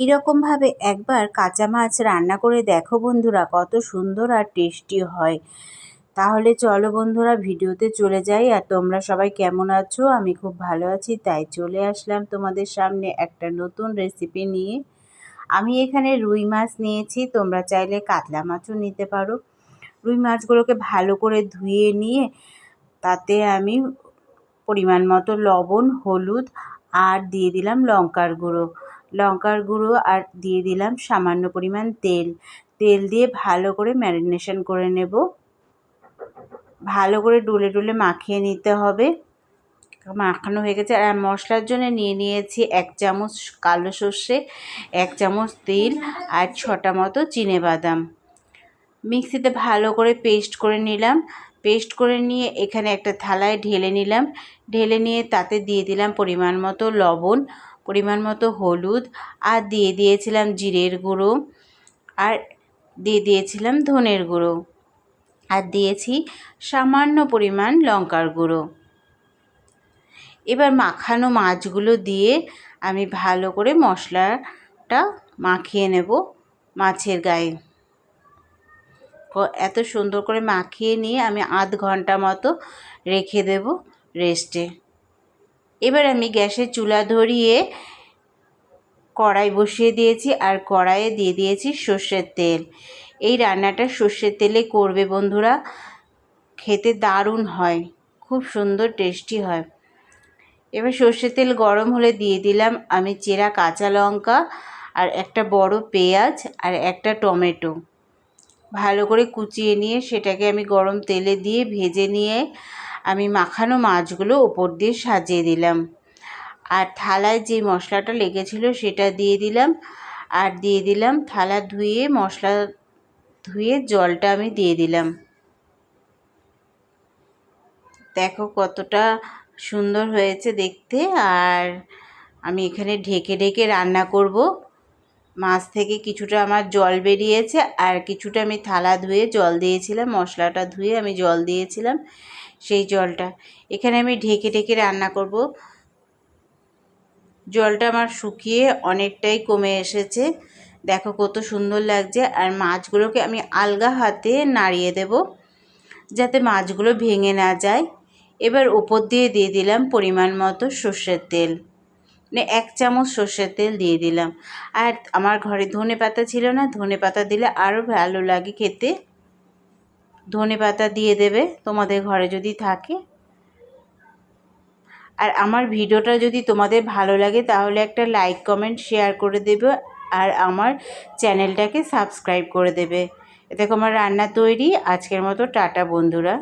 এরকমভাবে একবার কাঁচা মাছ রান্না করে দেখো বন্ধুরা, কত সুন্দর আর টেস্টি হয়। তাহলে চলো বন্ধুরা, ভিডিওতে চলে যাই। আর তোমরা সবাই কেমন আছো? আমি খুব ভালো আছি, তাই চলে আসলাম তোমাদের সামনে একটা নতুন রেসিপি নিয়ে। আমি এখানে রুই মাছ নিয়েছি, তোমরা চাইলে কাতলা মাছও নিতে পারো। রুই মাছগুলোকে ভালো করে ধুয়ে নিয়ে তাতে আমি পরিমাণ মতো লবণ, হলুদ আর দিয়ে দিলাম লঙ্কার গুঁড়ো। লঙ্কার গুঁড়ো আর দিয়ে দিলাম সামান্য পরিমাণ তেল। তেল দিয়ে ভালো করে ম্যারিনেশন করে নেব। ভালো করে ডুলে ডুলে মাখিয়ে নিতে হবে। মাখানো হয়ে গেছে। আর মশলার জন্য নিয়ে নিয়েছি এক চামচ কালো সর্ষে, এক চামচ তেল আর ছটা মতো চিনে বাদাম। মিক্সিতে ভালো করে পেস্ট করে নিলাম। পেস্ট করে নিয়ে এখানে একটা থালায় ঢেলে নিলাম। ঢেলে নিয়ে তাতে দিয়ে দিলাম পরিমাণ মতো লবণ। পরিমাণ মতো হলুদ আর দিয়ে দিয়েছিলাম জিরের গুঁড়ো আর দিয়ে দিয়েছিলাম ধনের গুঁড়ো আর দিয়েছি সামান্য পরিমাণ লঙ্কার গুঁড়ো। এবার মাখানো মাছগুলো দিয়ে আমি ভালো করে মশলাটা মাখিয়ে নেব মাছের গায়ে। এত সুন্দর করে মাখিয়ে নিয়ে আমি আধ ঘণ্টা মতো রেখে দেব রেস্টে। এবার আমি গ্যাসের চুলা ধরিয়ে কড়াই বসিয়ে দিয়েছি আর কড়াইয়ে দিয়ে দিয়েছি সর্ষের তেল। এই রান্নাটা সর্ষের তেলে করবে বন্ধুরা। খেতে দারুণ হয়, খুব সুন্দর, টেস্টি হয়। এবার সর্ষের তেল গরম হলে দিয়ে দিলাম আমি চেরা কাঁচা লঙ্কা আর একটা বড় পেঁয়াজ আর একটা টমেটো। ভালো করে কুচিয়ে নিয়ে সেটাকে আমি গরম তেলে দিয়ে ভেজে নিয়ে আমি মাখানো মাছগুলো ওপর দিয়ে সাজিয়ে দিলাম। আর থালায় যে মশলাটা লেগেছিল সেটা দিয়ে দিলাম। আর দিয়ে দিলাম থালা ধুয়ে, মশলা ধুয়ে জলটা আমি দিয়ে দিলাম। দেখো কতটা সুন্দর হয়েছে দেখতে। আর আমি এখানে ঢেকে ঢেকে রান্না করব। মাছ থেকে কিছুটা আমার জল বেরিয়েছে আর কিছুটা আমি থালা ধুয়ে জল দিয়েছিলাম, মশলাটা ধুয়ে আমি জল দিয়েছিলাম সেই জলটা। এখানে আমি ঢেকে ঢেকে রান্না করব। জলটা আমার শুকিয়ে অনেকটাই কমে এসেছে। দেখো কত সুন্দর লাগছে আর মাছগুলোকে আমি আলগা হাতে নাড়িয়ে দেব যাতে মাছগুলো ভেঙে না যায়। এবার ওপর দিয়ে দিয়ে দিলাম পরিমাণ মতো সর্ষের তেল। মানে এক চামচ সর্ষের তেল দিয়ে দিলাম। আর আমার ঘরে ধনে পাতা ছিল না, ধনে পাতা দিলে আরও ভালো লাগে খেতে। ধনে পাতা দিয়ে দেবে, তোমাদের ঘরে যদি থাকে। আর আমার ভিডিওটা যদি তোমাদের ভালো লাগে, তাহলে একটা লাইক কমেন্ট শেয়ার করে দেবে। আর আমার চ্যানেলটাকে সাবস্ক্রাইব করে দেবে। দেখো আমার রান্না তৈরি, আজকের মতো টাটা বন্ধুরা।